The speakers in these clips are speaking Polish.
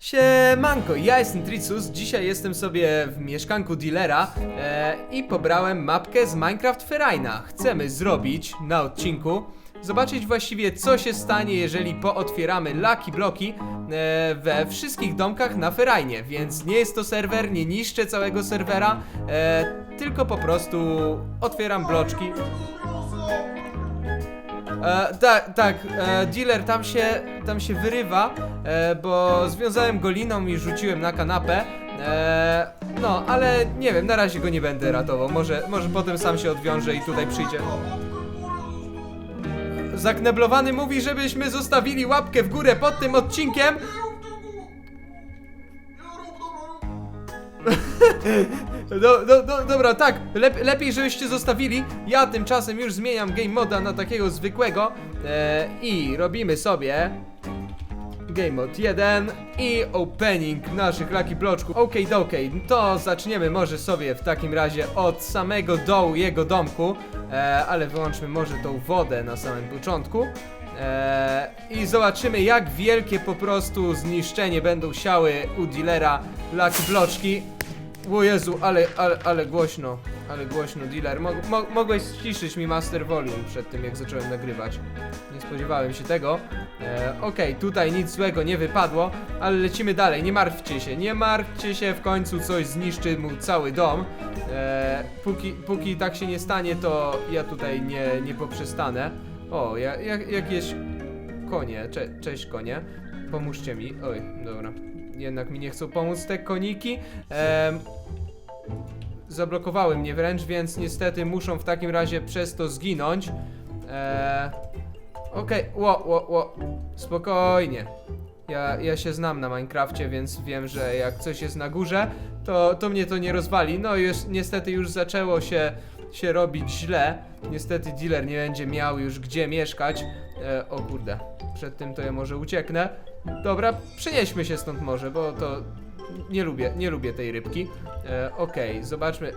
Siemanko, ja jestem Tricus, dzisiaj jestem sobie w mieszkanku dealera e, i pobrałem mapkę z Minecraft Ferajna. Chcemy zrobić na odcinku, zobaczyć właściwie co się stanie, jeżeli pootwieramy Lucky Bloki e, we wszystkich domkach na Ferajnie, więc nie jest to serwer, nie niszczę całego serwera, e, tylko po prostu otwieram bloczki. E, tak, tak, e, dealer tam się, tam się wyrywa, e, bo związałem go liną i rzuciłem na kanapę. E, no, ale nie wiem, na razie go nie będę ratował. Może, może potem sam się odwiąże i tutaj przyjdzie. Zakneblowany mówi, żebyśmy zostawili łapkę w górę pod tym odcinkiem. Do, do, do, dobra, tak, lep, lepiej żebyście zostawili. Ja tymczasem już zmieniam game moda na takiego zwykłego e, i robimy sobie game mode 1 i opening naszych lucky bloczków. Okej, okej, to zaczniemy może sobie w takim razie od samego dołu jego domku, e, ale wyłączmy może tą wodę na samym początku. E, I zobaczymy jak wielkie po prostu zniszczenie będą siały u dealera lucky bloczki. O Jezu, ale, ale, ale głośno, ale głośno, dealer. Mo, mogłeś ściszyć mi master volume przed tym, jak zacząłem nagrywać. Spodziewałem się tego. E, Okej, tutaj nic złego nie wypadło, ale lecimy dalej. Nie martwcie się, nie martwcie się, w końcu coś zniszczy mu cały dom. E, póki, póki tak się nie stanie, to ja tutaj nie, nie poprzestanę. O, ja, jak, jakieś konie, Cze, cześć konie. Pomóżcie mi. Oj, dobra. Jednak mi nie chcą pomóc te koniki. Em, zablokowały mnie wręcz, więc niestety muszą w takim razie przez to zginąć. Eee, Okej, ło, ło, ło. Spokojnie. Ja, ja się znam na Minecrafcie, więc wiem, że jak coś jest na górze, to, to mnie to nie rozwali. No już niestety już zaczęło się, się robić źle. Niestety dealer nie będzie miał już gdzie mieszkać. E, o kurde, przed tym to ja może ucieknę. Dobra, przenieśmy się stąd może, bo to nie lubię, nie lubię tej rybki. E, Okej, zobaczmy.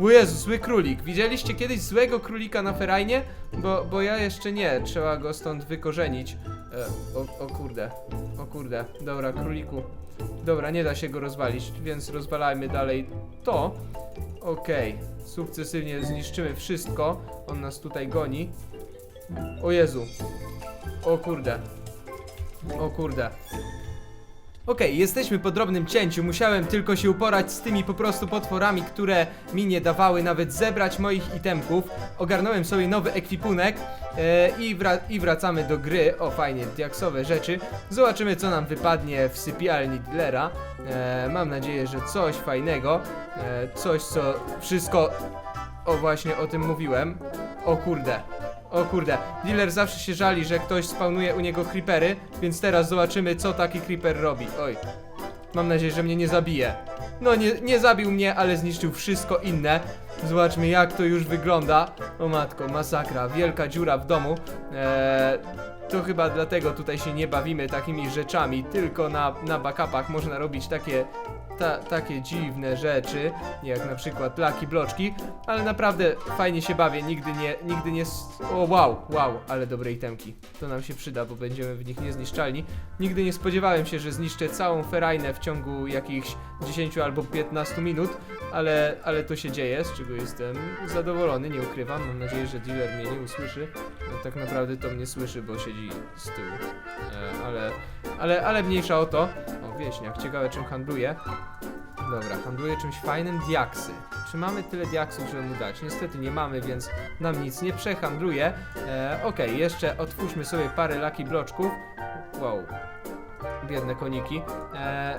O Jezu, zły królik. Widzieliście kiedyś złego królika na ferajnie? Bo, bo ja jeszcze nie, trzeba go stąd wykorzenić. E, o, o kurde, o kurde. Dobra, króliku. Dobra, nie da się go rozwalić, więc rozwalajmy dalej to. Okej, sukcesywnie zniszczymy wszystko. On nas tutaj goni. O Jezu. O kurde. O kurde. Okej, jesteśmy po drobnym cięciu. Musiałem tylko się uporać z tymi po prostu potworami, które mi nie dawały nawet zebrać moich itemków. Ogarnąłem sobie nowy ekwipunek e, i, wra i wracamy do gry. O, fajnie, diaksowe rzeczy. Zobaczymy, co nam wypadnie w sypialni dealera. E, mam nadzieję, że coś fajnego. E, coś, co wszystko... O, właśnie o tym mówiłem. O kurde. O kurde, dealer zawsze się żali, że ktoś spawnuje u niego creepery, więc teraz zobaczymy co taki creeper robi. Oj. Mam nadzieję, że mnie nie zabije. No nie, nie zabił mnie, ale zniszczył wszystko inne. Zobaczmy jak to już wygląda. O matko, masakra, wielka dziura w domu. Eee, to chyba dlatego tutaj się nie bawimy takimi rzeczami, tylko na, na backupach można robić takie ta, takie dziwne rzeczy, jak na przykład laki bloczki, ale naprawdę fajnie się bawię, nigdy nie, nigdy nie, o wow, wow, ale dobre itemki, to nam się przyda, bo będziemy w nich niezniszczalni. Nigdy nie spodziewałem się, że zniszczę całą ferajnę w ciągu jakichś 10 albo 15 minut, ale, ale to się dzieje, z czego jestem zadowolony, nie ukrywam, mam nadzieję, że dealer mnie nie usłyszy, tak naprawdę to mnie słyszy, bo siedzi z tyłu, e, ale, ale, ale mniejsza o to, o wieśniak, ciekawe czym handluje. Dobra, handluję czymś fajnym, diaksy. Czy mamy tyle diaksów, żeby mu dać? Niestety nie mamy, więc nam nic nie przehandluje. E, Okej, jeszcze otwórzmy sobie parę laki bloczków. Wow, biedne koniki. E,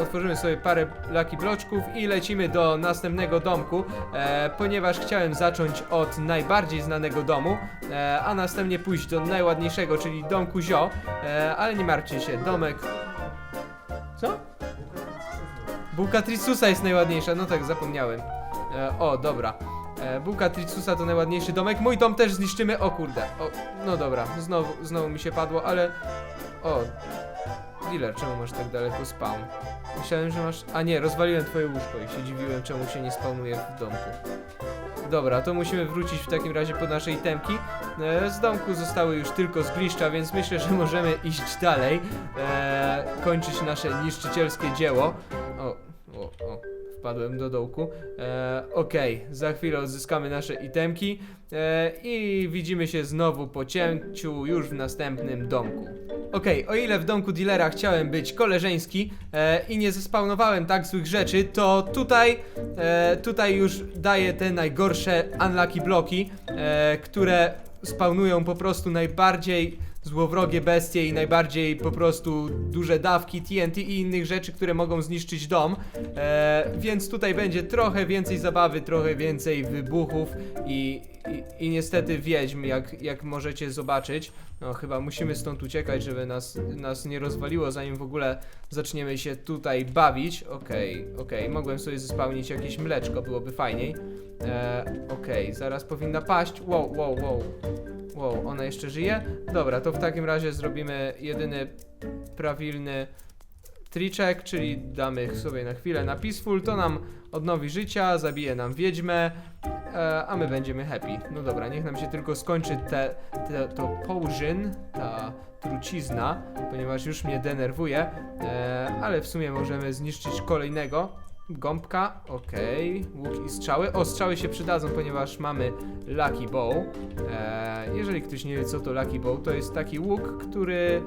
otworzymy sobie parę laki bloczków i lecimy do następnego domku, e, ponieważ chciałem zacząć od najbardziej znanego domu, e, a następnie pójść do najładniejszego, czyli domku Zio, e, ale nie martwcie się, domek... Co? Bułka Tricusa jest najładniejsza, no tak, zapomniałem. E, o, dobra. E, bułka Tricusa to najładniejszy domek. Mój dom też zniszczymy. O kurde. O, no dobra, znowu, znowu mi się padło, ale. O. Dealer, czemu masz tak daleko spawn? Myślałem, że masz. A nie, rozwaliłem twoje łóżko i się dziwiłem, czemu się nie spawnuje w domku. Dobra, to musimy wrócić w takim razie po nasze itemki. E, z domku zostały już tylko zgliszcza, więc myślę, że możemy iść dalej. E, kończyć nasze niszczycielskie dzieło. O, o, o. Wpadłem do dołku. E, Okej, za chwilę odzyskamy nasze itemki e, i widzimy się znowu po cięciu już w następnym domku. Okej, o ile w domku dealera chciałem być koleżeński e, i nie zespawnowałem tak złych rzeczy, to tutaj, e, tutaj już daję te najgorsze unlucky bloki, e, które spawnują po prostu najbardziej złowrogie bestie i najbardziej po prostu duże dawki TNT i innych rzeczy, które mogą zniszczyć dom. E, więc tutaj będzie trochę więcej zabawy, trochę więcej wybuchów i, i, i niestety wiedźm, jak, jak możecie zobaczyć. No chyba musimy stąd uciekać, żeby nas, nas nie rozwaliło, zanim w ogóle zaczniemy się tutaj bawić. Okej, okej, mogłem sobie zespełnić jakieś mleczko, byłoby fajniej. E, okej, zaraz powinna paść. Wow, wow, wow. Wow, ona jeszcze żyje? Dobra, to w takim razie zrobimy jedyny prawilny triczek, czyli damy sobie na chwilę na peaceful, to nam odnowi życia, zabije nam wiedźmę, e, a my będziemy happy. No dobra, niech nam się tylko skończy te, te, to potion, ta trucizna, ponieważ już mnie denerwuje, e, ale w sumie możemy zniszczyć kolejnego. Gąbka, okej, łuk i strzały. O, strzały się przydadzą, ponieważ mamy Lucky Bow. E, jeżeli ktoś nie wie, co to Lucky Bow, to jest taki łuk, który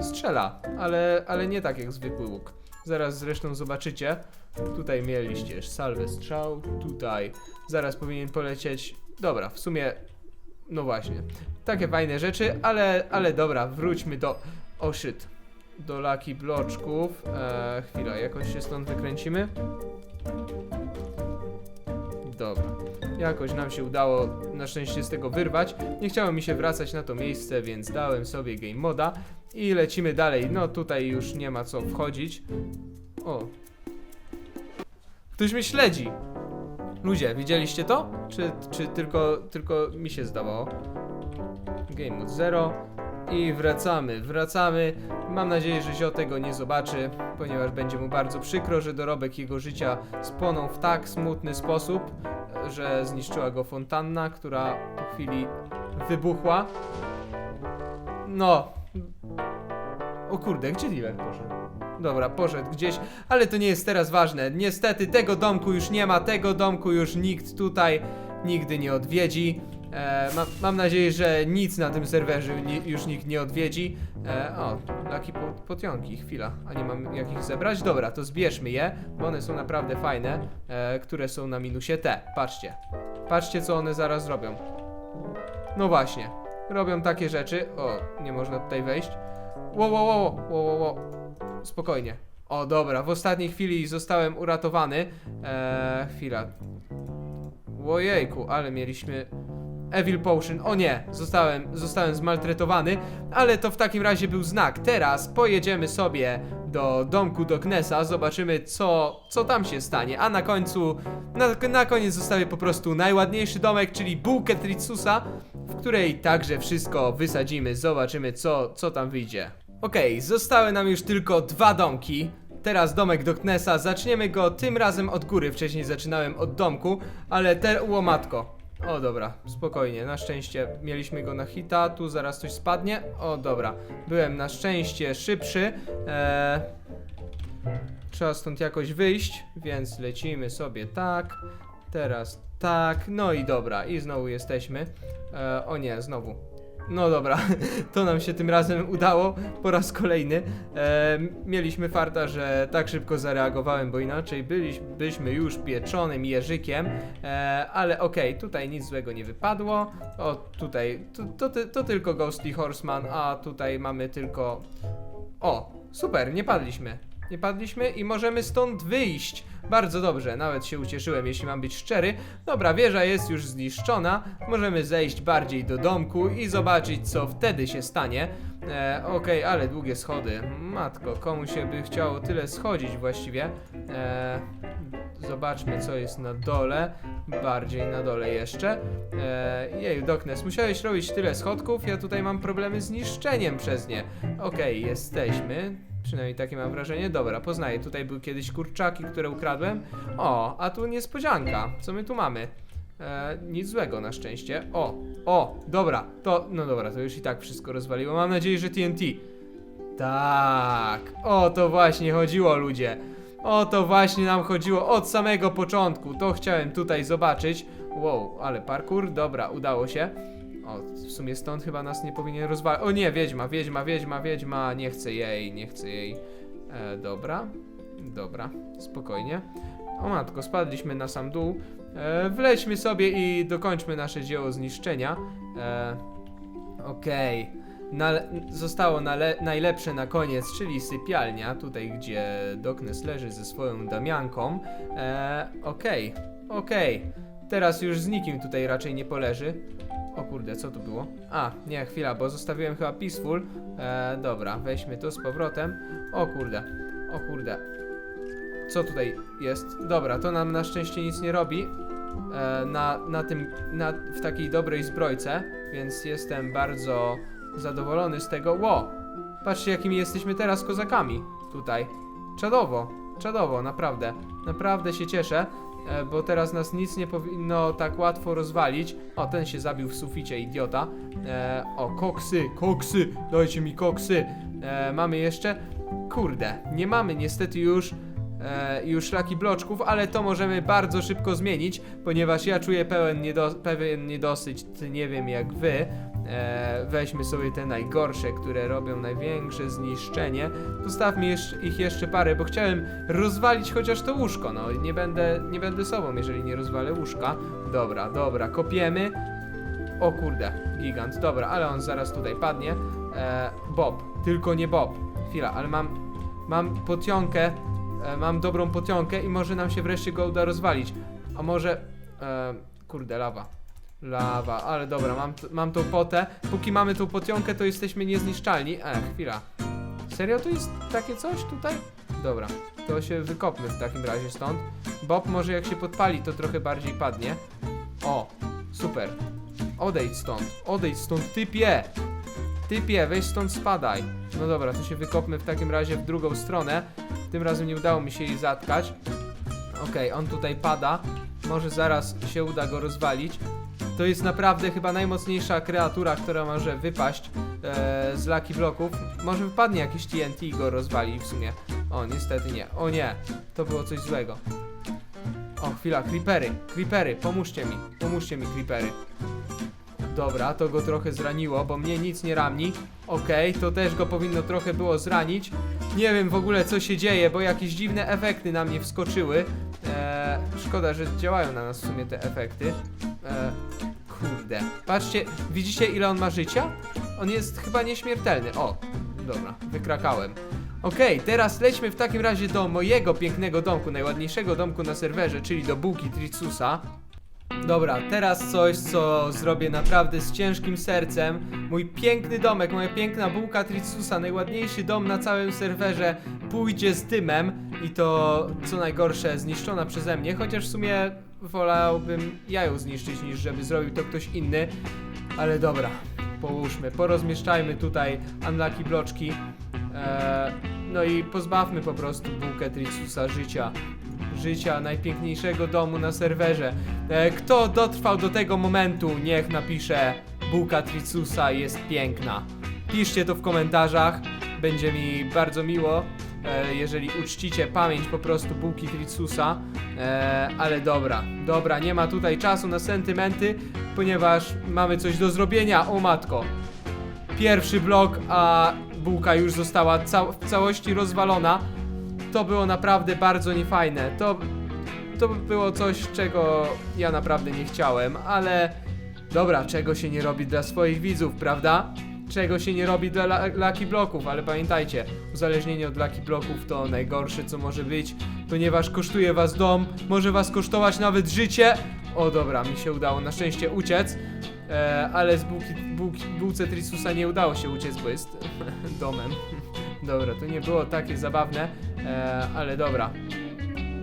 strzela, ale, ale nie tak jak zwykły łuk. Zaraz zresztą zobaczycie. Tutaj mieliście salwę strzał, tutaj zaraz powinien polecieć. Dobra, w sumie, no właśnie, takie fajne rzeczy, ale, ale dobra, wróćmy do. O shit. Do laki bloczków. Eee, chwila, jakoś się stąd wykręcimy. Dobra. Jakoś nam się udało na szczęście z tego wyrwać. Nie chciało mi się wracać na to miejsce, więc dałem sobie game moda i lecimy dalej. No tutaj już nie ma co wchodzić. O. Ktoś mnie śledzi. Ludzie, widzieliście to? Czy, czy tylko, tylko mi się zdawało? Game mode 0 i wracamy, wracamy. Mam nadzieję, że Zio tego nie zobaczy, ponieważ będzie mu bardzo przykro, że dorobek jego życia spłonął w tak smutny sposób, że zniszczyła go fontanna, która po chwili wybuchła. No. O kurde, gdzie dealer poszedł? Dobra, poszedł gdzieś, ale to nie jest teraz ważne. Niestety tego domku już nie ma, tego domku już nikt tutaj nigdy nie odwiedzi. E, mam, mam nadzieję, że nic na tym serwerze ni, już nikt nie odwiedzi. E, o, laki po, potionki, chwila. A nie mam jak ich zebrać? Dobra, to zbierzmy je, bo one są naprawdę fajne, e, które są na minusie T. Patrzcie. Patrzcie, co one zaraz robią. No właśnie. Robią takie rzeczy. O, nie można tutaj wejść. Wo, wo, wo, wo, wo, wo. Spokojnie. O, dobra, w ostatniej chwili zostałem uratowany. Eee, chwila. Ojejku, ale mieliśmy... Evil Potion. O nie, zostałem, zostałem zmaltretowany, ale to w takim razie był znak. Teraz pojedziemy sobie do domku Doknesa, zobaczymy co, co tam się stanie, a na końcu, na, na koniec zostawię po prostu najładniejszy domek, czyli bułkę Tritsusa, w której także wszystko wysadzimy, zobaczymy co, co tam wyjdzie. Okej, zostały nam już tylko dwa domki. Teraz domek Doknesa, zaczniemy go tym razem od góry, wcześniej zaczynałem od domku, ale te... łomatko. O dobra, spokojnie, na szczęście mieliśmy go na hita, tu zaraz coś spadnie. O dobra, byłem na szczęście szybszy. Eee, trzeba stąd jakoś wyjść, więc lecimy sobie tak. Teraz tak, no i dobra, i znowu jesteśmy. E, o nie, znowu. No dobra, to nam się tym razem udało po raz kolejny. E, mieliśmy farta, że tak szybko zareagowałem, bo inaczej byliś, byliśmy już pieczonym jeżykiem. E, ale okej, tutaj nic złego nie wypadło. O, tutaj, to, to, to tylko Ghostly Horseman, a tutaj mamy tylko... O, super, nie padliśmy. Nie padliśmy i możemy stąd wyjść. Bardzo dobrze, nawet się ucieszyłem, jeśli mam być szczery. Dobra, wieża jest już zniszczona. Możemy zejść bardziej do domku i zobaczyć, co wtedy się stanie. E, Okej, ale długie schody. Matko, komu się by chciało tyle schodzić właściwie? E, zobaczmy, co jest na dole. Bardziej na dole jeszcze. E, jeju, Doknes, musiałeś robić tyle schodków. Ja tutaj mam problemy z niszczeniem przez nie. Okej, jesteśmy. Przynajmniej takie mam wrażenie. Dobra, poznaję. Tutaj były kiedyś kurczaki, które ukradłem. O, a tu niespodzianka. Co my tu mamy? E, nic złego na szczęście. O, o, dobra, to, no dobra, to już i tak wszystko rozwaliło. Mam nadzieję, że TNT. Tak, o to właśnie chodziło, ludzie. O to właśnie nam chodziło od samego początku. To chciałem tutaj zobaczyć. Wow, ale parkour, dobra, udało się. O, w sumie stąd chyba nas nie powinien rozwalić. O nie, wiedźma, wiedźma, wiedźma, wiedźma. Nie chcę jej, nie chcę jej. E, dobra, dobra, spokojnie. O matko, spadliśmy na sam dół. E, wlećmy sobie i dokończmy nasze dzieło zniszczenia. E, Okej. Zostało najlepsze na koniec, czyli sypialnia, tutaj gdzie Doknes leży ze swoją Damianką. E, Okej, okej. Teraz już z nikim tutaj raczej nie poleży. O kurde, co tu było? A, nie, chwila, bo zostawiłem chyba Peaceful. E, dobra, weźmy to z powrotem. O kurde, o kurde. Co tutaj jest? Dobra, to nam na szczęście nic nie robi. E, na, na tym, na, w takiej dobrej zbrojce, więc jestem bardzo zadowolony z tego. Ło! Patrzcie, jakimi jesteśmy teraz kozakami tutaj. Czadowo, czadowo, naprawdę. Naprawdę się cieszę, e, bo teraz nas nic nie powinno tak łatwo rozwalić. O, ten się zabił w suficie, idiota. E, o, koksy, koksy, dajcie mi koksy. E, mamy jeszcze. Kurde, nie mamy niestety już e, już szlaki bloczków, ale to możemy bardzo szybko zmienić, ponieważ ja czuję pełen niedo, pewien niedosyć, nie wiem jak wy. E, weźmy sobie te najgorsze, które robią największe zniszczenie. Zostawmy jeszcze, ich jeszcze parę, bo chciałem rozwalić chociaż to łóżko. No, nie będę, nie będę sobą, jeżeli nie rozwalę łóżka. Dobra, dobra, kopiemy. O kurde, gigant, dobra, ale on zaraz tutaj padnie. E, Bob, tylko nie Bob. Chwila, ale mam, mam potionkę, e, mam dobrą potionkę i może nam się wreszcie go uda rozwalić. A może, e, kurde, lawa. Lawa, ale dobra, mam, mam tą potę. Póki mamy tą potionkę, to jesteśmy niezniszczalni. E, chwila. Serio to jest takie coś tutaj? Dobra, to się wykopmy w takim razie stąd. Bob może jak się podpali, to trochę bardziej padnie. O, super. Odejdź stąd, odejdź stąd, typie! Typie, weź stąd spadaj. No dobra, to się wykopmy w takim razie w drugą stronę. Tym razem nie udało mi się jej zatkać. Okej, on tutaj pada. Może zaraz się uda go rozwalić. To jest naprawdę chyba najmocniejsza kreatura, która może wypaść e, z Lucky Bloków. Może wypadnie jakiś TNT i go rozwali w sumie. O, niestety nie. O nie, to było coś złego. O, chwila, creepery, creepery, pomóżcie mi, pomóżcie mi, creepery. Dobra, to go trochę zraniło, bo mnie nic nie rani. Okej, to też go powinno trochę było zranić. Nie wiem w ogóle co się dzieje, bo jakieś dziwne efekty na mnie wskoczyły. Eee, szkoda, że działają na nas w sumie te efekty. Eee, kurde. Patrzcie, widzicie ile on ma życia? On jest chyba nieśmiertelny. O, dobra, wykrakałem. Okej, teraz lećmy w takim razie do mojego pięknego domku, najładniejszego domku na serwerze, czyli do bułki Tricusa. Dobra, teraz coś, co zrobię naprawdę z ciężkim sercem. Mój piękny domek, moja piękna bułka Tricusa, najładniejszy dom na całym serwerze, pójdzie z dymem i to, co najgorsze, zniszczona przeze mnie, chociaż w sumie wolałbym ja ją zniszczyć, niż żeby zrobił to ktoś inny. Ale dobra, połóżmy, porozmieszczajmy tutaj unlucky bloczki. Eee, no i pozbawmy po prostu bułkę Tricusa życia życia najpiękniejszego domu na serwerze. E, kto dotrwał do tego momentu, niech napisze Bułka Tricusa jest piękna. Piszcie to w komentarzach, będzie mi bardzo miło, e, jeżeli uczcicie pamięć po prostu Bułki Tricusa. E, ale dobra, dobra, nie ma tutaj czasu na sentymenty, ponieważ mamy coś do zrobienia, o matko. Pierwszy blok, a bułka już została w całości rozwalona to było naprawdę bardzo niefajne. To, to było coś, czego ja naprawdę nie chciałem, ale dobra, czego się nie robi dla swoich widzów, prawda? Czego się nie robi dla la- Lucky Bloków, ale pamiętajcie, uzależnienie od Lucky Bloków to najgorsze, co może być, ponieważ kosztuje was dom, może was kosztować nawet życie. O dobra, mi się udało na szczęście uciec, e, ale z bułki, bułki, bułce Trisusa nie udało się uciec, bo jest domem. Dobra, to nie było takie zabawne, e, ale dobra.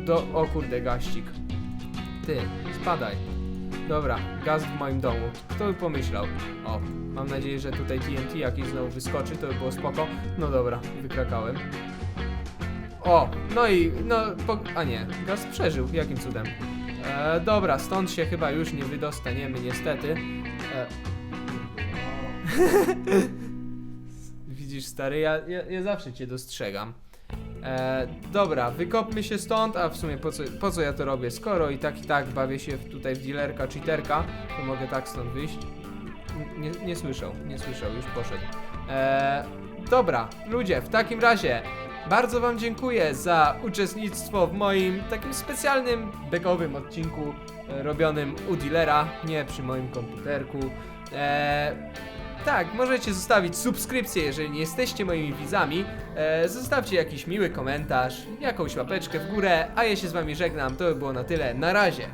Do, o kurde, gaścik. Ty, spadaj. Dobra, gaz w moim domu. Kto by pomyślał? O, mam nadzieję, że tutaj TNT jakiś znowu wyskoczy, to by było spoko. No dobra, wykrakałem. O, no i, no, po, a nie, gaz przeżył, jakim cudem. E, dobra, stąd się chyba już nie wydostaniemy, niestety. E... Widzisz, stary, ja, ja, ja zawsze cię dostrzegam. E, dobra, wykopmy się stąd, a w sumie po co, po co ja to robię? Skoro i tak i tak bawię się w, tutaj w dealerka, cheaterka, to mogę tak stąd wyjść. N- Nie, nie słyszał, nie słyszał, już poszedł. E, dobra, ludzie, w takim razie bardzo wam dziękuję za uczestnictwo w moim takim specjalnym, bekowym odcinku e, robionym u dealera, nie przy moim komputerku. E, tak, możecie zostawić subskrypcję, jeżeli nie jesteście moimi widzami. E, zostawcie jakiś miły komentarz, jakąś łapeczkę w górę, a ja się z wami żegnam. To by było na tyle. Na razie.